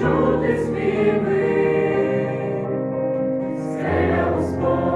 Чути співи, скеля Господь.